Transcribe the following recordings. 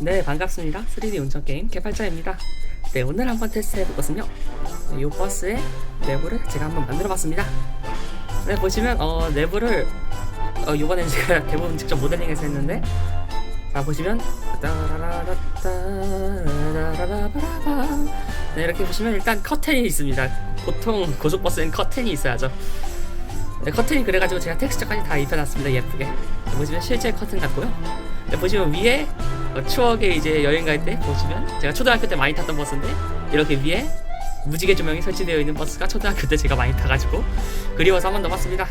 네 반갑습니다. 3D 운전 게임 개발자입니다. 네 오늘 한번 테스트 네, 이 버스의 내부를 제가 한번 만들어 봤습니다. 네 보시면 어 내부를 어 이번엔 제가 대부분 직접 모델링해서 했는데 자 보시면. 네 이렇게 보시면 일단 커튼이 있습니다 보통 고속버스엔 커튼이 있어야죠 네, 커튼이 그래가지고 제가 텍스처까지 다 입혀놨습니다 예쁘게 네, 보시면 실제 커튼 같고요 네, 보시면 위에 어, 추억의 이제 여행 갈 때 보시면 제가 초등학교 때 많이 탔던 버스인데 이렇게 위에 무지개 조명이 설치되어 있는 버스가 초등학교 때 제가 많이 타가지고 그리워서 한 번 더 봤습니다.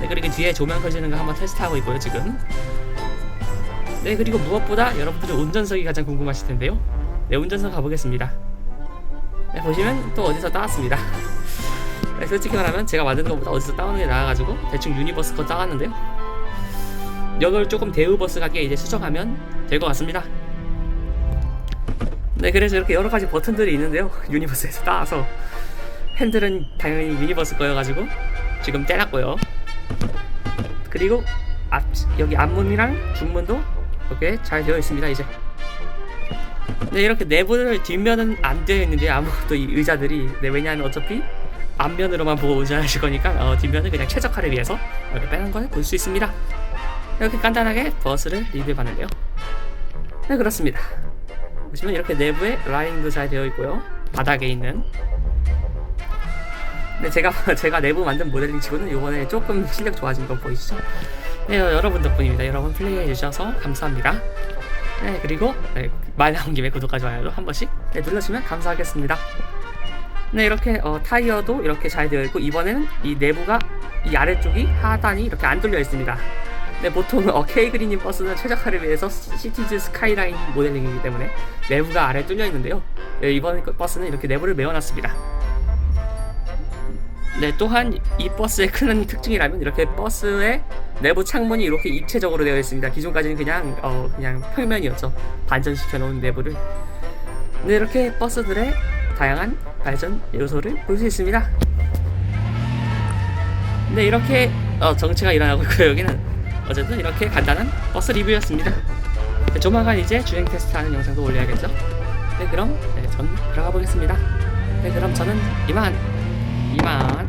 네 그리고 뒤에 조명 켜지는 거 한번 테스트하고 있고요 지금. 네 그리고 무엇보다 여러분들이 운전석이 가장 궁금하실 텐데요. 네 운전석 가보겠습니다. 네 보시면 또 어디서 따왔습니다. 네, 솔직히 말하면 제가 만드는 것보다 어디서 따오는 게 나아가지고 대충 유니버스 거 따왔는데요. 이걸 조금 대우버스 가게 이제 수정하면 될 것 같습니다. 네, 그래서 이렇게 여러 가지 버튼들이 있는데요. 유니버스에서 따와서 핸들은 당연히 유니버스 거여가지고 지금 떼놨고요. 그리고 앞 여기 앞문이랑 중문도 이렇게 잘 되어 있습니다. 이제. 네, 이렇게 내부를 뒷면은 안 되어 있는데 아무것도 이 의자들이 네 왜냐하면 어차피 앞면으로만 보고 운전하실 거니까 어, 뒷면은 그냥 최적화를 위해서 이렇게 빼는 걸 볼 수 있습니다. 이렇게 간단하게 버스를 리뷰해봤는데요. 네 그렇습니다. 보시면 이렇게 내부에 라인도 잘 되어 있고요. 바닥에 있는. 네 제가 제가 내부 만든 모델링 치고는 이번에 조금 실력 좋아진 거 보이시죠? 네 여러분 덕분입니다. 여러분 플레이해 주셔서 감사합니다. 네 그리고 네, 말 나온 김에 구독과 좋아요도 한 번씩 네, 눌러주시면 감사하겠습니다. 네 이렇게 어, 타이어도 이렇게 잘 되어 있고 이번에는 이 내부가 이 아래쪽이 하단이 이렇게 안 뚫려 있습니다. 네, 보통 어, K그린님 버스는 최적화를 위해서 시티즈 스카이라인 모델링이기 때문에 내부가 아래 뚫려 있는데요. 네, 이번 버스는 이렇게 내부를 메워놨습니다. 네, 또한 이 버스의 큰 특징이라면 이렇게 버스의 내부 창문이 이렇게 입체적으로 되어 있습니다. 기존까지는 그냥 어, 그냥 평면이었죠. 반전시켜 놓은 내부를. 네, 이렇게 버스들의 다양한 발전 요소를 볼 수 있습니다. 네, 이렇게 어, 정체가 일어나고 있고요. 여기는 어쨌든 이렇게 간단한 버스 리뷰였습니다. 네, 조만간 이제 주행 테스트하는 영상도 올려야겠죠. 네, 그럼 네, 전 들어가 보겠습니다. 네, 그럼 저는 이만 이만